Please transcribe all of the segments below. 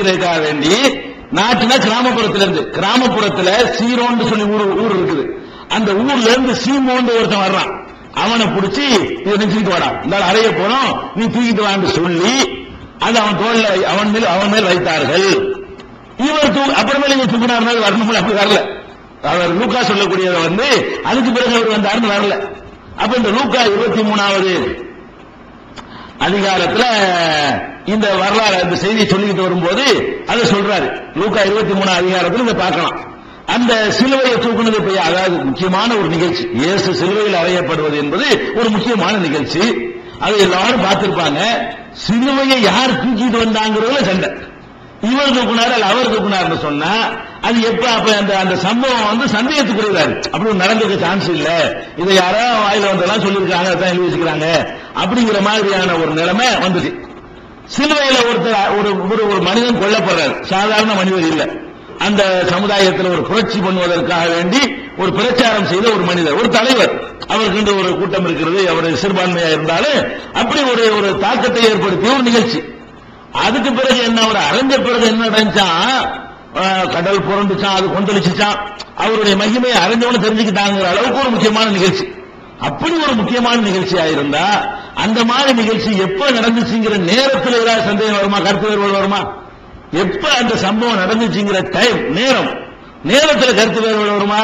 இருக்கிறதுக்காக வேண்டி நாட்டுனா கிராமப்புறத்துல இருந்து கிராமப்புறத்துல சீரோன்னு சொல்லி ஊர் ஊர் இருக்குது. அந்த ஊர்ல இருந்து சீமோன்னு ஒருத்தன் வர்றான். அவனை புடிச்சு இதை நினைச்சுட்டு வாடா. இந்த அறைய போனோம் நீ தூக்கிட்டு வான்னு சொல்லி அது அவன் தோல்ல அவன் மேல் அவன் மேல் வைத்தார்கள். இவர் தூ அப்புறமேல இவர் தூக்கினார் வரணும் அப்படி வரல. அவர் லூக்கா சொல்லக்கூடியதை வந்து அதுக்கு பிறகு அவர் வந்தாருன்னு வரல. அப்ப இந்த லூக்கா இருபத்தி மூணாவது அதிகாரத்துல இந்த வரலாறு இந்த செய்தியை சொல்லிக்கிட்டு வரும்போது அதை சொல்றாரு. லூக்கா இருபத்தி மூணு அதிகாரத்தில் இதை பார்க்கலாம். அந்த சிலுவையை தூக்குனது போய் அதாவது முக்கியமான ஒரு நிகழ்ச்சி. இயேசு சிலுவையில் அறையப்படுவது என்பது ஒரு முக்கியமான நிகழ்ச்சி. அதை எல்லாரும் பார்த்திருப்பாங்க. சிலுவையை யார் தூக்கிட்டு வந்தாங்கிறதுல சண்டை. இவர் தூக்குனார் அல்ல அவர் தூக்குனார்னு சொன்னா அது எப்ப அப்ப அந்த அந்த சம்பவம் வந்து சந்தேகத்துக்குரியதாரு அப்படி நடந்திருக்க சான்ஸ் இல்ல. இதை யாரோ வாயில வந்தெல்லாம் சொல்லியிருக்காங்க அதான் எழுதி வச்சுக்கிறாங்க. அப்படிங்கிற மாதிரியான ஒரு நிலைமை வந்துச்சு. சிலுவையில ஒருத்தர் ஒரு ஒரு ஒரு மனிதன் கொல்லப்படுறாரு. சாதாரண மனிதர் இல்லை. அந்த சமுதாயத்தில் ஒரு புரட்சி பண்ணுவதற்காக வேண்டி ஒரு பிரச்சாரம் செய்த ஒரு மனிதர் ஒரு தலைவர். அவருக்கு ஒரு கூட்டம் இருக்கிறது அவர் சிறுபான்மையா இருந்தாலும் அப்படி ஒரு ஒரு தாக்கத்தை ஏற்படுத்திய ஒரு நிகழ்ச்சி. அதுக்கு பிறகு என்ன ஒரு அரைஞ்ச பிறகு என்ன நடந்துச்சான் கடல் புரண்டுச்சான் அது கொந்தளிச்சுச்சான். அவருடைய மகிமையை அறிஞ்சவன தெரிஞ்சுக்கிட்டாங்கிற அளவுக்கு ஒரு முக்கியமான நிகழ்ச்சி. அப்படி ஒரு முக்கியமான நிகழ்ச்சியா இருந்தா அந்த மாதிரி நிகழ்ச்சி எப்ப நடந்துச்சுங்கிற நேரத்தில் ஏதாவது சந்தேகம் வருமா? கருத்து வேறுபாடு வருமா? எப்ப அந்த சம்பவம் நடந்துச்சுங்கிற டைம் நேரம். நேரத்தில் கருத்து வேறுபாடு வருமா?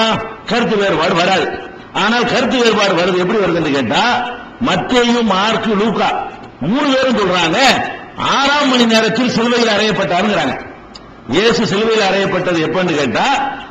கருத்து வேறுபாடு வராது. ஆனால் கருத்து வேறுபாடு வருது எப்படி வருதுன்னு கேட்டா மத்தையும் மார்க்கு லூக்கா. மூணு பேரும் சொல்றாங்க ஆறாம் மணி நேரத்தில் சிலுவையில் அறையப்பட்டாருங்கிறாங்க. இயேசு சிலுவையில் அறையப்பட்டது எப்பன்னு கேட்டா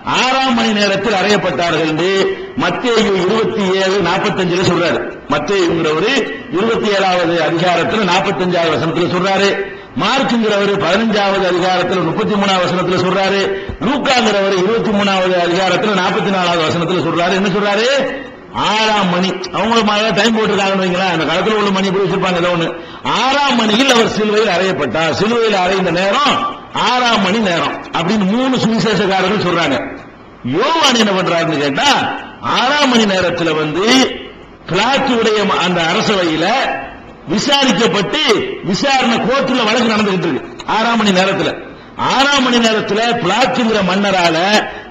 ஆறாம் மணி நேரத்தில் அறையப்பட்டார்கள் என்று மத்திய இருபத்தி ஏழு நாற்பத்தஞ்சுல சொல்றாரு. மத்தியங்கிறவரு இருபத்தி ஏழாவது அதிகாரத்தில் நாற்பத்தஞ்சாவது வசனத்துல சொல்றாரு. மார்க்குங்கிறவர் பதினஞ்சாவது அதிகாரத்தில் முப்பத்தி மூணாவது வசனத்துல சொல்றாரு. லூக்காங்கிறவர் இருபத்தி மூணாவது அதிகாரத்தில் நாற்பத்தி நாலாவது வசனத்தில் சொல்றாரு. என்ன சொல்றாரு? ஆறாம் மணி. அவங்க டைம் போட்டிருக்காங்கன்னு வைங்களேன். அந்த காலத்தில் உள்ள மணி போய் வச்சிருப்பாங்க? ஏதோ ஆறாம் மணியில் அவர் சிலுவையில் அறையப்பட்டார். சிலுவையில் அறைந்த நேரம் ஆறாம் மணி நேரம் அப்படின்னு மூணு சுவிசேஷக்காரர்கள் சொல்றாங்க. யோவான் என்ன பண்றாருன்னு கேட்டா ஆறாம் மணி நேரத்தில் வந்து பிளாத்துடைய அந்த அரசவையில விசாரிக்கப்பட்டு விசாரணை கோர்ட்டுல வழக்கு நடந்துகிட்டு இருக்கு. ஆறாம் மணி நேரத்தில். ஆறாம் மணி நேரத்தில் பிளாத்துங்கிற மன்னரால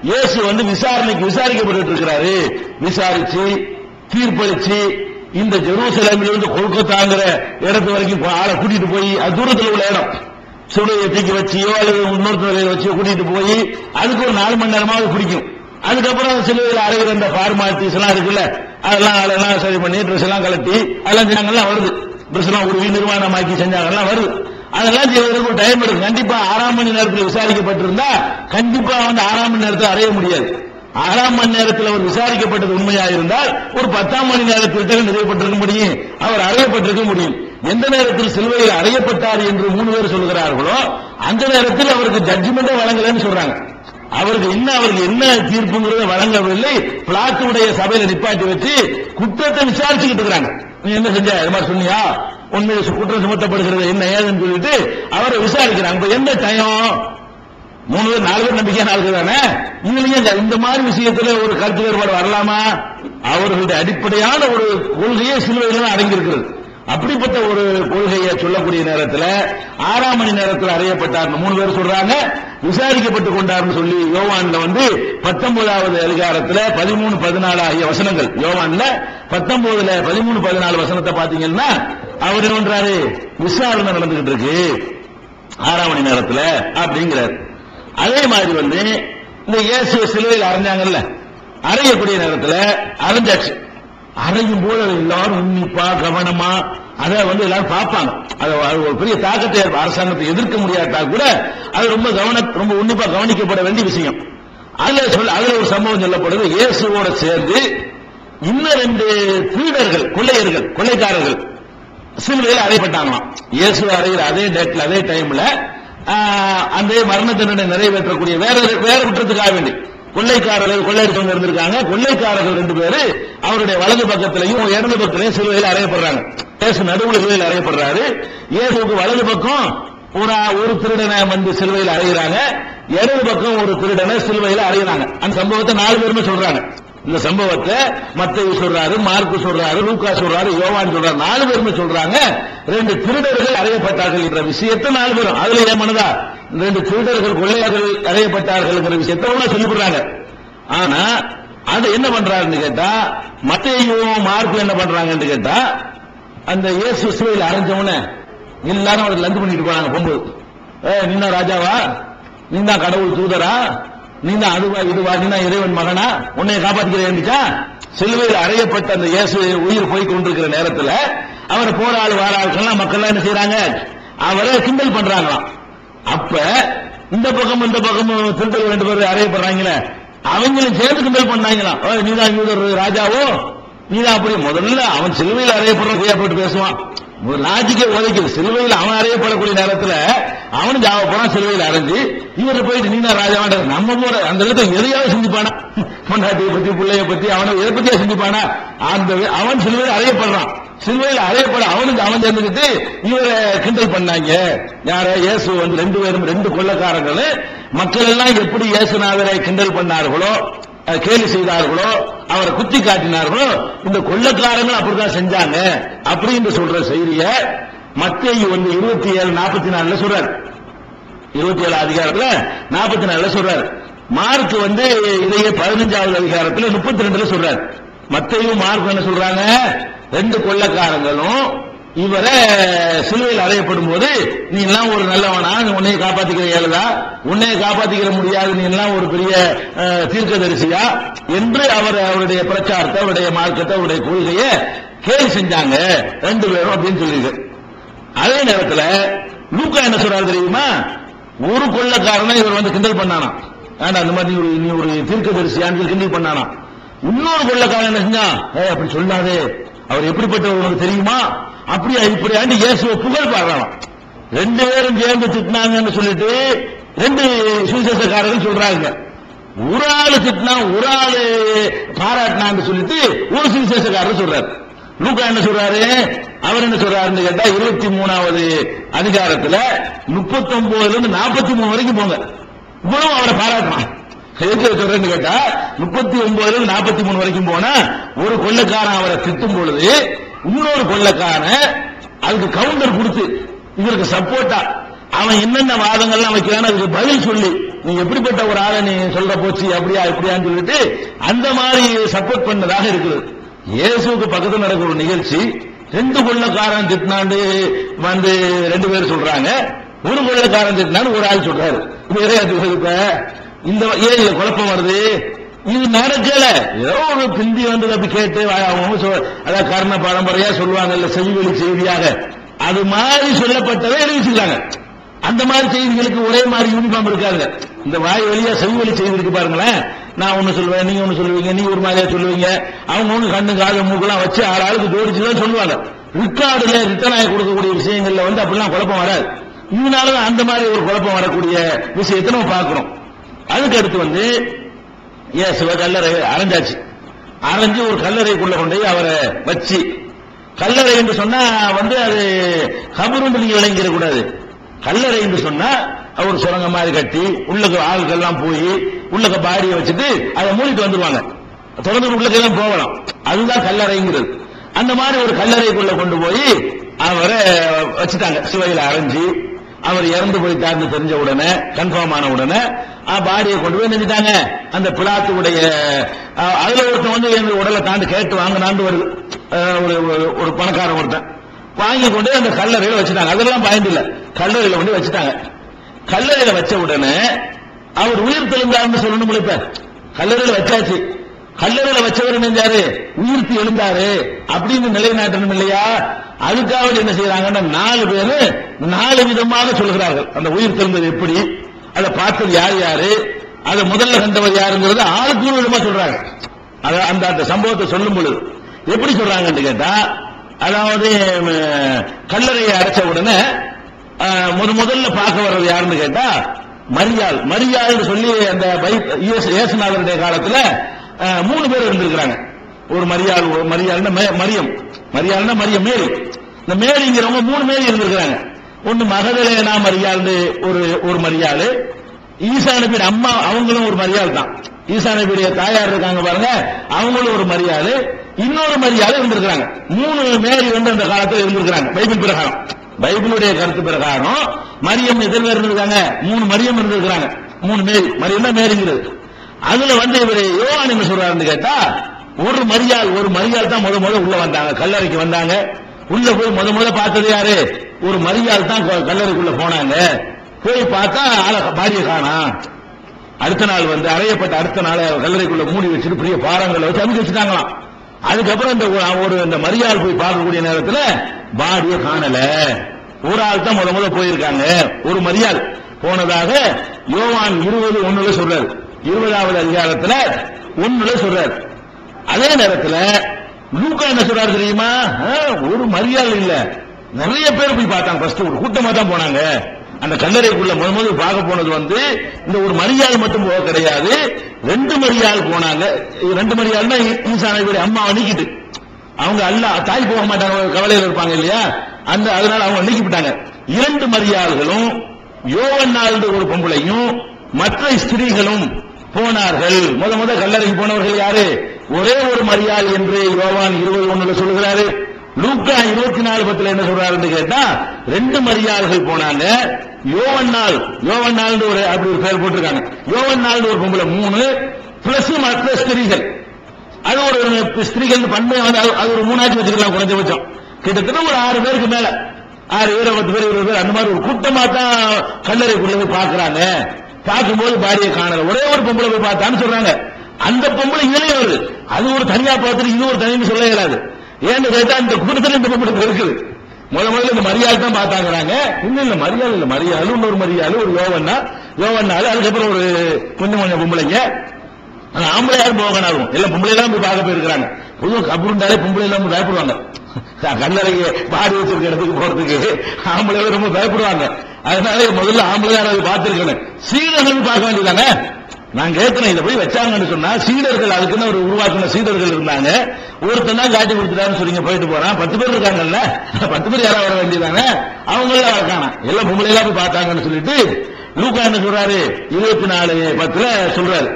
இயேசு வந்து விசாரணைக்கு விசாரிக்கப்பட்டு இருக்கிறாரு. விசாரிச்சு தீர்ப்பளிச்சு இந்த ஜெருசலேமிலிருந்து கொல்கத்தாங்கிற இடத்து வரைக்கும் ஆளை கூட்டிட்டு போய் அது தூரத்தில் உள்ள இடம். சுடுகையை தூக்கி வச்சியோ அல்லது இன்னொருத்தரையை வச்சு கூட்டிட்டு போய் அதுக்கு ஒரு நாலு மணி நேரமாவது பிடிக்கும் அதுக்கப்புறம் சிலுவையில் அறைகிற இந்த ஃபார்மாலிட்டிஸ் எல்லாம் இருக்குல்ல அதெல்லாம் அதெல்லாம் சரி பண்ணி ட்ரெஸ் எல்லாம் கலட்டி அதெல்லாம் செஞ்சாங்கலாம் வருது. ட்ரெஸ் எல்லாம் உருவி நிர்வாணமாக்கி செஞ்சாங்கலாம் வருது. அதெல்லாம் செய்வதற்கு ஒரு டைம் எடுக்கும். கண்டிப்பா ஆறாம் மணி நேரத்தில் விசாரிக்கப்பட்டிருந்தா கண்டிப்பா வந்து ஆறாம் மணி நேரத்தில் அறைய முடியாது. ஆறாம் மணி நேரத்தில் அவர் விசாரிக்கப்பட்டது உண்மையாக இருந்தால் ஒரு பத்தாம் மணி நேரத்தில் நிறைவேப்பட்டிருக்க முடியும். அவர் அறையப்பட்டிருக்க முடியும். எந்த நேரத்தில் சிலுவையில் அறையப்பட்டார் என்று மூணு பேர் சொல்கிறார்களோ அந்த நேரத்தில் அவருக்கு ஜட்ஜ்மெண்டே வழங்கலன்னு சொல்றாங்க. அவருக்கு என்ன அவருக்கு என்ன தீர்ப்புங்கிறத வழங்கவில்லை. பிளாத்துடைய சபையில நிப்பாட்டி வச்சு குற்றத்தை விசாரிச்சுக்கிட்டு இருக்கிறாங்க. நீ என்ன செஞ்ச? இது மாதிரி சொன்னியா? உண்மையில குற்றம் சுமத்தப்படுகிறது என்ன ஏதுன்னு சொல்லிட்டு அவரை விசாரிக்கிறாங்க. இப்ப எந்த டயம் மூணு பேர் நாலு பேர் நம்பிக்கை நாலு பேர் தானே இதுலயும் இந்த- மாதிரி விஷயத்துல ஒரு கருத்து வேறுபாடு வரலாமா? அவர்களுடைய அடிப்படையான ஒரு கொள்கையே சிலுவையில் தான் அடங்கியிருக்கிறது. அப்படிப்பட்ட ஒரு கொள்கையை சொல்லக்கூடிய நேரத்தில் ஆறாம் மணி நேரத்தில் அறியப்பட்டார். மூணு பேர் சொல்றாங்க. விசாரிக்கப்பட்டு கொண்டார்னு சொல்லி யோவான்ல வந்து பத்தொன்பதாவது அதிகாரத்தில் பதிமூணு பதினாலு ஆகிய வசனங்கள். யோவான்ல பத்தொன்பதுல பதிமூணு பதினாலு வசனத்தை பாத்தீங்கன்னா அவர் என்ன பண்றாரு? விசாரணை நடந்துகிட்டு இருக்கு. ஆறாம் மணி நேரத்தில் அப்படிங்கிறார். அதே மாதிரி வந்து இந்த இயேசு சிலுவையில் அரைஞ்சாங்கல்ல அறையக்கூடிய நேரத்தில் அரைஞ்சாச்சு அறையும் போது அதை எல்லாரும் உன்னிப்பா கவனமா அதை வந்து எல்லாரும் பார்ப்பாங்க. அது ஒரு பெரிய தாக்கத்தை அரசாங்கத்தை எதிர்க்க முடியாட்டா கூட அது ரொம்ப கவன ரொம்ப உன்னிப்பா கவனிக்கப்பட வேண்டிய விஷயம். அதுல சொல்ல அதுல ஒரு சம்பவம் சொல்லப்படுது. இயேசுவோட சேர்ந்து இன்னும் ரெண்டு திருடர்கள் கொள்ளையர்கள் கொள்ளைக்காரர்கள் சிலுவையில் அறையப்பட்டாங்களாம் இயேசு அறைகிற அதே டேட்ல அதே டைம்ல அந்த மரண தண்டனை நிறைவேற்றக்கூடிய வேற வேற குற்றத்துக்காக வேண்டி. கொள்ளைக்காரர்கள் கொள்ளையடிச்சவங்க இருந்திருக்காங்க. கொள்ளைக்காரர்கள் ரெண்டு பேரு அவருடைய வலது பக்கத்திலையும் இடது பக்கத்திலையும் சிலுவையில் அறையப்படுறாங்க. இயேசு நடுவுல சிலுவையில் அறையப்படுறாரு. இயேசுக்கு வலது பக்கம் ஒரு ஒரு திருடனை வந்து சிலுவையில் அறையிறாங்க. இடது பக்கம் ஒரு திருடனை சிலுவையில் அறையிறாங்க. அந்த சம்பவத்தை நாலு பேருமே சொல்றாங்க. இந்த சம்பவத்தை மத்தேயு சொல்றாரு மார்க்கு சொல்றாரு லூக்கா சொல்றாரு யோவான் சொல்றாரு. நாலு பேருமே சொல்றாங்க. ரெண்டு திருடர்கள் அறையப்பட்டார்கள் என்ற விஷயத்தை நாலு பேரும். அதுல ஏன் மனதா? ரெண்டு திருடர்கள் கொள்ளையர்கள் அறையப்பட்டார்கள் விஷயத்தை சொல்லிவிடுறாங்க ஆனா அது என்ன பண்றாருன்னு கேட்டா மத்தையும் மார்க்கும் என்ன பண்றாங்கன்னு கேட்டா அந்த இயேசு சிலையில் அரைஞ்சவன எல்லாரும் அவருக்கு லந்து பண்ணிட்டு போறாங்க பொம்பு. ஏ நீனா ராஜாவா? நீ தான் கடவுள் தூதரா? நீ தான் அதுவா இதுவா? நீ தான் இறைவன் மகனா? உன்னை காப்பாத்திக்கிறேன்னுச்சா சிலுவையில் அறையப்பட்ட அந்த இயேசு உயிர் போய் கொண்டிருக்கிற நேரத்தில் அவரை போராள் வாராள்கள்லாம் மக்கள்லாம் என்ன செய்யறாங்க அவரை கிண்டல் பண்றாங்களாம். அப்ப இந்த பக்கம் இந்த பக்கம் திருத்தல் ரெண்டு பேர் அறையப்படுறாங்களே அவங்களும் சேர்ந்து கிண்டல் பண்ணாங்களாம் நீதான் யூதர் ராஜாவோ? நீதான் அப்படி முதல்ல அவன் சிலுவையில் அறையப்படுற கையப்பட்டு பேசுவான். ஒரு லாஜிக்கை உதைக்குது சிலுவையில் அவன் அறையப்படக்கூடிய நேரத்தில் அவனும் ஜாவப்படான் சிலுவையில் அரைஞ்சு இவர் போயிட்டு நீனா ராஜாவான நம்ம போற அந்த இடத்துல எதையாவது சிந்திப்பானா? பொண்டாட்டியை பத்தி பிள்ளைய பத்தி அவனை எதை பத்தியா சிந்திப்பானா? அந்த அவன் சிலுவையில் அறையப்படுறான். சிலுவையில் அறையப்பட அவனுக்கு அவன் சேர்ந்துக்கிட்டு இவரை கிண்டல் பண்ணாங்க. யார இயேசு வந்து ரெண்டு பேரும் ரெண்டு கொள்ளக்காரங்கள் மக்கள் எல்லாம் எப்படி இயேசுநாதரை கிண்டல் பண்ணார்களோ கேலி செய்தார்களோ அவரை குத்தி காட்டினார்களோ இந்த கொள்ளக்காரங்கள் அப்படிதான் செஞ்சாங்க. அப்படின்னு சொல்ற செய்திய மத்திய வந்து இருபத்தி ஏழு நாற்பத்தி நாலுல சொல்றாரு. இருபத்தி ஏழு அதிகாரத்துல நாற்பத்தி நாலுல சொல்றாரு. மார்க் வந்து இதையே பதினஞ்சாவது அதிகாரத்துல முப்பத்தி ரெண்டுல சொல்றாரு. மத்தையும் மார்க் என்ன சொல்றாங்க? ரெண்டு கொள்ளக்காரங்களும் இவரை சிலுவையில் அறையப்படும் போது நீ எல்லாம் ஒரு நல்லவனா? நீ உன்னைய காப்பாத்திக்கிற ஏழுதா உன்னைய காப்பாத்திக்கிற முடியாது? நீ எல்லாம் ஒரு பெரிய அஹ், தீர்க்கதரிசியா? என்று அவர் அவருடைய பிரச்சாரத்தை அவருடைய மார்க்கத்தை அவருடைய கொள்கையை கேள்வி செஞ்சாங்க ரெண்டு பேரும் அப்படின்னு சொல்லியிருக்கு. அதே நேரத்துல லூக்கா என்ன சொல்றாரு தெரியுமா? ஒரு கொள்ளக்காரனை இவர் வந்து கிண்டல் பண்ணானா. ஆனா அந்த மாதிரி நீ ஒரு நீ ஒரு தீர்க்கதரிசியான்னு சொல்லி கிண்டல் பண்ணானா? இன்னொரு கொள்ளக்காரன் என்ன செஞ்சான்? ஏ அப்படி சொல்லாதே. அவர் எப்படிப்பட்டவர் உனக்கு தெரியுமா? அப்படியா இப்படியாண்டு இயேசுவை புகழ் பாடுறான் ரெண்டு பேரும் சேர்ந்து திட்டினாங்கன்னு சொல்லிட்டு ரெண்டு சுவிசேஷக்காரர்கள் சொல்றாங்க. ஒரு ஆளு திட்டினா ஒரு ஆளு பாராட்டினான்னு சொல்லிட்டு ஒரு சுவிசேஷக்காரர் சொல்றாரு. லூக்கா என்ன சொல்றாரு? அவர் என்ன சொல்றாருன்னு கேட்டா இருபத்தி மூணாவது அதிகாரத்துல முப்பத்தி ஒன்பதுல இருந்து நாற்பத்தி மூணு வரைக்கும் போங்க. இவ்வளவு அவரை பாராட்டினான் எதுக்கு சொல்றேன்னு கேட்டா முப்பத்தி ஒன்பதுல இருந்து நாற்பத்தி மூணு வரைக்கும் போனா ஒரு கொள்ளக்காரன் அவரை திட்டும் பொழுது இன்னொரு கொள்ளக்காரன் அதுக்கு கவுண்டர் கொடுத்து இவருக்கு சப்போர்ட்டா அவன் என்னென்ன வாதங்கள்லாம் வைக்கிறான் அதுக்கு பதில் சொல்லி நீ எப்படிப்பட்ட ஒரு ஆளை நீ சொல்ற போச்சு அப்படியா இப்படியான்னு சொல்லிட்டு அந்த மாதிரி சப்போர்ட் பண்ணதாக இருக்குது. இயேசுக்கு பக்கத்தில் நடக்கிற ஒரு நிகழ்ச்சி ரெண்டு கொள்ளக்காரன் திட்டினாண்டு வந்து ரெண்டு பேர் சொல்றாங்க. ஒரு கொள்ளக்காரன் திட்டினான்னு ஒரு ஆள் சொல்றாரு. இப்ப இப்ப? இந்த ஏன் இதுல குழப்பம் வருது. இது நடக்கல. ஏதோ ஒரு பிந்தி வந்து அப்படி கேட்டு வா- அவங்க சொல்- அதாவது கர்ண பரம்பரையா சொல்லுவாங்கல்ல செவிவெளி செய்தியாக. அது மாதிரி சொல்லப்பட்டதை எழுதி வச்சிருக்காங்க அந்த மாதிரி செய்திகளுக்கு ஒரே மாதிரி யூனிஃபார்ம் இருக்காங்க இந்த வாய் வழியா செவிவெளி செய்தி இருக்கு பாருங்களேன். நான் ஒண்ணு சொல்லுவேன் நீங்க ஒண்ணு சொல்லுவீங்க நீ ஒரு மாதிரியா சொல்லுவீங்க. அவங்க ஒண்ணு கண்ணு காது மூக்கெல்லாம் வச்சு ஆறு ஆளுக்கு ஜோடிச்சு தான் சொல்லுவாங்க. ரிக்கார்டுல ரிட்டர்ன் ஆகி கொடுக்கக்கூடிய விஷயங்கள்ல வந்து அப்படிலாம் குழப்பம் வராது. இதனாலதான் அந்த மாதிரி ஒரு குழப்பம் வரக்கூடிய விஷயத்தை நம்ம பார்க்கிறோம் அதுக்கு அடுத்து வந்து இயேசுவ கல்லறை அரைஞ்சாச்சு? அரைஞ்சு ஒரு கல்லறைக்குள்ள கொண்டு போய் அவரை வச்சு கல்லறை என்று சொன்னா வந்து அது கபருன்னு நீங்க விளங்கிட கூடாது கல்லறை என்று சொன்னா அவர் சுரங்க மாதிரி கட்டி உள்ளக்கு ஆளுக்கெல்லாம் போய் உள்ளக்க பாடியை வச்சுட்டு அதை மூடிட்டு வந்துருவாங்க. தொடர்ந்து உள்ளக்கெல்லாம் போகலாம். அதுதான் கல்லறைங்கிறது. அந்த மாதிரி ஒரு கல்லறைக்குள்ள கொண்டு போய் அவரை வச்சுட்டாங்க. சிவையில் அரைஞ்சு அவர் இறந்து போயிட்டார்னு தெரிஞ்ச உடனே கன்ஃபார்ம் ஆன உடனே பாடியை கொண்டு போய் நினைச்சாங்க அந்த பிளாத்துடைய அதுல ஒருத்தன் வந்து எங்க உடலை தாண்டி கேட்டு வாங்கினாண்டு வருது ஒரு ஒரு- ஒரு பணக்காரன் ஒருத்தன். வாங்கி கொண்டு அந்த கல்லறையில வச்சுட்டாங்க. அதெல்லாம் பயந்து இல்லை. கல்லறையில கொண்டு வச்சுட்டாங்க. கல்லறையில வச்ச உடனே அவர் உயிர் தெளிந்தாருன்னு சொல்லணும் இப்ப கல்லறையில வச்சாச்சு. கல்லறையில வச்சவர் நினைஞ்சாரு உயிர்த்து எழுந்தாரு. அப்படின்னு நிலைநாட்டணும் இல்லையா? அதுக்காக என்ன செய்யறாங்கன்னா நாலு பேரு நாலு விதமாக சொல்கிறார்கள். அந்த உயிர் திறந்தது எப்படி? அதை பார்த்தது யார் யாரு? அதை முதல்ல கண்டவர் யாருங்கிறது ஆளுக்கு ஒரு விதமா சொல்றாங்க. அந்த அந்த சம்பவத்தை சொல்லும் பொழுது எப்படி சொல்றாங்கன்னு கேட்டா அதாவது கல்லறையை அடைச்ச உடனே முதல் முத முதல்ல பார்க்க வர்றது யாருன்னு கேட்டா மரியாள். மரியாள்னு சொல்லி அந்த பை- இயேசு- இயேசுநாதருடைய காலத்துல மூணு பேர் இருந்திருக்கிறாங்க. ஒரு மரியாள் ஒரு மரியாள்னா மரியம். மரியாள்னா மரியம் மேரி. இந்த மேரிங்கிறவங்க மூணு மேரி இருந்திருக்கிறாங்க. ஒன்னு மகதலேனா மரியாள்னு ஒரு ஒரு மரியாள். ஈசா நபியோட அம்மா அவங்களும் ஒரு மரியாள் தான். ஈசா நபியுடைய தாயார் இருக்காங்க பாருங்க அவங்களும் ஒரு மரியாள். இன்னொரு மரியாதை இருந்திருக்கிறாங்க. மூணு மேரி வந்து அந்த காலத்தில் இருந்திருக்கிறாங்க பைபிள் பிரகாரம். பைபிளுடைய கருத்து பிரகாரம் மரியம் எத்தனை பேர் இருந்திருக்காங்க? மூணு மரியம் இருந்திருக்கிறாங்க. மூணு மேரி. மரியம் தான் மேரிங்கிறது. அதுல வந்து இவர் யோவான் சொல்றாருன்னு கேட்டா ஒரு மரியாள் ஒரு மரியாள் தான் முத முத உள்ள வந்தாங்க கல்லறைக்கு வந்தாங்க. உள்ள போய் முத முத பார்த்தது யாரு? ஒரு மரியாள் தான் கல்லறைக்குள்ள போனாங்க. போய் பார்த்தா ஆள பாரிய காணா அடுத்த நாள் வந்து அறையப்பட்ட அடுத்த நாள் கல்லறைக்குள்ள மூடி வச்சுட்டு பெரிய பாறங்களை வச்சு அமைச்சு வச்சுட்டாங்களாம். அதுக்கப்புறம் இந்த ஒரு- இந்த மரியாள் போய் பார்க்கக்கூடிய நேரத்துல பாடிய காணல. ஒரு ஆள் தான் முத முத போயிருக்காங்க. ஒரு மரியாள் போனதாக யோவான் இருபது ஒண்ணுல சொல்றாரு. இருபதாவது அதிகாரத்தில் ஒண்ணுல சொல்றாரு. அதே நேரத்தில் லூக்கா என்ன சொல்றாரு தெரியுமா? ஆ, ஒரு மரியாதை இல்ல. நிறைய பேர் போய் பார்த்தாங்க ஃபர்ஸ்ட் ஒரு கூட்டமா தான் போனாங்க. அந்த கல்லறைக்குள்ள முதல் முதல் பார்க்க போனது வந்து இந்த ஒரு மரியாதை மட்டும் போக கிடையாது. ரெண்டு மரியாள் போனாங்க. ரெண்டு மரியாள்னா ஈசா அம்மாவை நீக்கிட்டு. அவங்க அல்ல தாய் போக மாட்டாங்க கவலையில் இருப்பாங்க இல்லையா? அந்த அதனால அவங்க நீக்கிவிட்டாங்க இரண்டு மரியாள்களும் யோவன்னாள்ன்ற ஒரு பொம்பளையும் மற்ற ஸ்திரீகளும் போனார்கள். முத முத கல்லறைக்கு போனவர்கள் யாரு? ஒரே ஒரு மரியாள் என்று யோவான் இருபது ஒண்ணுல சொல்லுகிறாரு. லூக்கா இருபத்தி நாலு பத்துல என்ன சொல்றாருன்னு கேட்டா ரெண்டு மரியாள்கள் போனாங்க. யோவன்னாள் யோவன்னாள் ஒரு அப்படி ஒரு பேர் போட்டிருக்காங்க. யோவன்னாள் ஒரு பொம்பளை மூணு பிளஸ் மற்ற ஸ்திரீகள். அது ஒரு ஸ்திரீகள் பண்பை வந்து அது- ஒரு மூணாச்சு வச்சுக்கலாம் குறைஞ்சபட்சம். கிட்டத்தட்ட ஒரு ஆறு பேருக்கு மேல. ஆறு பேர் பத்து பேர் இருபது பேர் அந்த மாதிரி ஒரு கூட்டமா தான் கல்லறைக்குள்ள போய் பாக்குறாங்க பார்க்கும்போது பாரிய காணல. ஒரே ஒரு பொம்பளை போய் பார்த்தான்னு சொல்றாங்க. அந்த பொம்பளை இதுலயே வருது. அது ஒரு தனியா பார்த்துட்டு இது ஒரு தனின்னு சொல்ல இயலாது. ஏன்னு கேட்டா இந்த கூட்டத்துல இந்த பொம்பளை இருக்குது. முத முதல்ல இந்த மரியாதை தான் பார்த்தாங்கிறாங்க. இன்னும் இல்ல மரியாதை இல்ல. மரியாதை இன்னொரு மரியாதை ஒரு யோவன்னா யோவன்னால அதுக்கப்புறம் ஒரு கொஞ்சம் கொஞ்சம் பொம்பளைங்க. ஆனா ஆம்பளை யாரும் போக எல்லாம் பொம்பளை எல்லாம் போய் பார்க்க போயிருக்கிறாங்க. பொதுவாக கபருண்டாலே பொம்பளை எல்லாம் பயப்படுவாங்க. கல்லறைக்கு பாடி வச்சிருக்க இடத்துக்கு போறதுக்கு ஆம்பளை ரொம்ப பயப்படுவாங்க. அதனால முதல்ல ஆம்பளை யாராவது பார்த்திருக்கணும். சீடர்கள் பார்க்க வேண்டியதானே நான் கேட்கிறேன் இதை போய் வச்சாங்கன்னு சொன்னா சீடர்கள் அதுக்குன்னு ஒரு உருவாக்கின சீடர்கள் இருந்தாங்க. ஒருத்தன் தான் காட்டி கொடுத்துட்டாருன்னு சொல்லிங்க போயிட்டு போறான். பத்து பேர் இருக்காங்கல்ல? பத்து பேர் யாராவது வர வேண்டியதானே அவங்க எல்லாம் இருக்காங்க எல்லாம் பொம்பளை போய் பார்த்தாங்கன்னு சொல்லிட்டு லூக்கா என்ன சொல்றாரு? இருபத்தி நாலு பத்துல சொல்றாரு.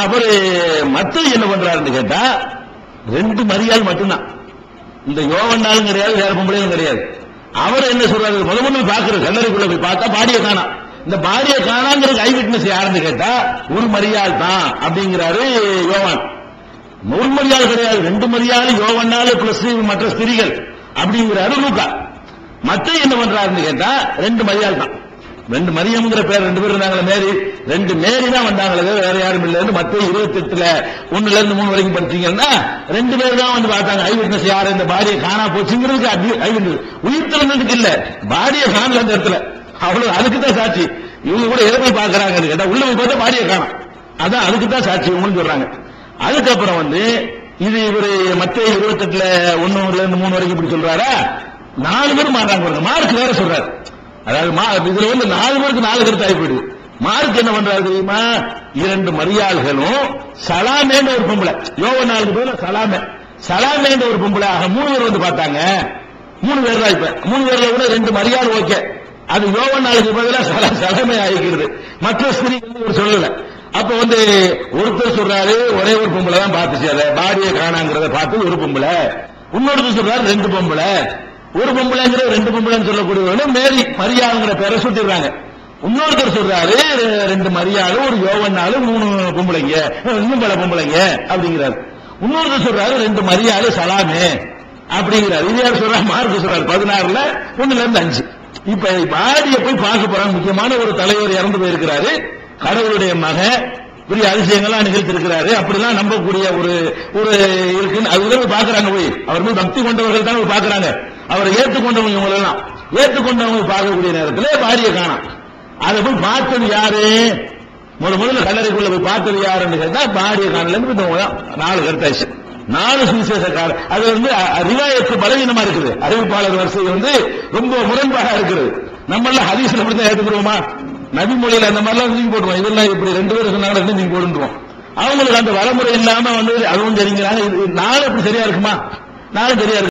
அவரு மத்த என்ன பண்றாருன்னு கேட்டா ரெண்டு மரியாள் மட்டும்தான். இந்த யோவன்னாலும் கிடையாது வேற பொம்பளையும் கிடையாது. அவர் என்ன சொல்றாரு? முத முதல்ல பாக்குறது கல்லறைக்குள்ள போய் பார்த்தா பாடிய காணா. இந்த பாடிய காணாங்கிறது ஐ விட்னஸ் யாருன்னு கேட்டா ஒரு மரியாள் தான் அப்படிங்கிறாரு யோவான். ஒரு மரியாள் கிடையாது ரெண்டு மரியாள் யோவன்னால பிளஸ் மற்ற ஸ்திரிகள் அப்படிங்கிறாரு லூக்கா. மத்த என்ன பண்றாருன்னு கேட்டா ரெண்டு மரியாள் தான். ரெண்டு மரியம்ங்கிற பேர் ரெண்டு பேர் இருந்தாங்களே மேரி. ரெண்டு மேரி தான் வந்தாங்களே வேற யாரும் இல்லைன்னு மத்திய இருபத்தி எட்டுல ஒண்ணுல இருந்து மூணு வரைக்கும் படிச்சீங்கன்னா ரெண்டு பேர் தான் வந்து பார்த்தாங்க. ஐ விட்னஸ் யாரு? இந்த பாடியை காணா போச்சுங்கிறதுக்கு ஐ விட்னஸ் உயிர் திறந்ததுக்கு இல்ல. பாடியை காணல அந்த இடத்துல. அவ்வளவு அதுக்கு தான் சாட்சி. இவங்க கூட எதை போய் பாக்குறாங்கன்னு கேட்டா உள்ள போய் பார்த்தா பாடியை காணும் அதான் அதுக்கு தான் சாட்சி இவங்கன்னு சொல்றாங்க. அதுக்கப்புறம் வந்து இது இவரு மத்த இருபத்தெட்டுல ஒண்ணுல இருந்து மூணு வரைக்கும் இப்படி சொல்றாரா? நாலு பேரும் மாறாங்க மார்க் வேற சொல்றாரு. அதாவது மா- இதுல வந்து நாலு பேருக்கு நாலு கருத்து ஆகி போயிடுது. மார்க் என்ன பண்றாரு தெரியுமா? இரண்டு மரியாள்களும் சலாமேன்ற ஒரு பொம்பளை. யோக நாளுக்கு பேர்ல சலாமே. சலாமேன்ற ஒரு பொம்பளை. ஆக மூணு பேர் வந்து பார்த்தாங்க. மூணு பேர் தான் இப்ப. மூணு பேர்ல கூட ரெண்டு மரியாள் ஓகே. அது யோவ நாளுக்கு பதிலாக சல சலமை ஆகிக்கிறது. மற்ற ஸ்திரீகள் ஒரு சொல்லல. அப்ப வந்து ஒருத்தர் சொல்றாரு ஒரே ஒரு பொம்பளை தான் பார்த்துச்சு. அதை பாடியை காணாங்கிறத பார்த்து ஒரு பொம்பளை. இன்னொருத்தர் சொல்றாரு ரெண்டு பொம்பளை. ஒரு பொம்பளைங்கிற ரெண்டு பொம்பளைன்னு சொல்லக்கூடியவங்க மேரி மரியாதைங்கிற பேரை சுட்டிடுறாங்க இன்னொருத்தர் சொல்றாரு ரெண்டு மரியாதை ஒரு யோவன்னாலும் மூணு பொம்பளைங்க இன்னும் பல பொம்பளைங்க அப்படிங்கிறாரு. இன்னொருத்தர் சொல்றாரு ரெண்டு மரியாதை சலாமே அப்படிங்கிறாரு. இது யார் சொல்றாரு மார்க் சொல்றாரு. பதினாறுல ஒண்ணுல இருந்து அஞ்சு. இப்ப பாடிய போய் பார்க்க போறாங்க. முக்கியமான ஒரு தலைவர் இறந்து போயிருக்கிறாரு. கடவுளுடைய மகன் பெரிய அதிசயங்கள்லாம் நிகழ்த்திருக்கிறாரு. அப்படிலாம் நம்பக்கூடிய ஒரு ஒரு இருக்குன்னு அது பாக்குறாங்க போய். அவர் போய் பக்தி கொண்டவர்கள் தான் பாக்குறாங்க அவரை ஏற்றுக்கொண்டவங்க இவங்க எல்லாம் ஏற்றுக்கொண்டவங்க பார்க்கக்கூடிய நேரத்தில் பாரிய காணும். அதை போய் பார்த்தது யாரு? முத முதல்ல கல்லறைக்குள்ள போய் பார்த்தது யாருன்னு கேட்டா பாரிய காணல இந்த நாலு கருத்தாச்சு நாலு சுவிசேஷக்காரர். அது வந்து ரிவாயத்து பலவீனமா இருக்குது. அறிவிப்பாளர் வரிசை வந்து ரொம்ப முரண்பாடா இருக்குது. நம்ம எல்லாம் ஹதீஸ்ல அப்படி தான் ஏற்றுக்கிறோமா நபி மொழியில அந்த மாதிரிலாம் தூக்கி போட்டுருவோம் இதெல்லாம் இப்படி ரெண்டு பேரும் சொன்னாங்க நீங்க தூக்கி போட்டுருவோம் அவங்களுக்கு அந்த வரைமுறை இல்லாம வந்து அதுவும் தெரிஞ்சுக்கிறாங்க இது நாலு இப்படி சரியா இருக்குமா? நாலும் சரியா இருக்கு.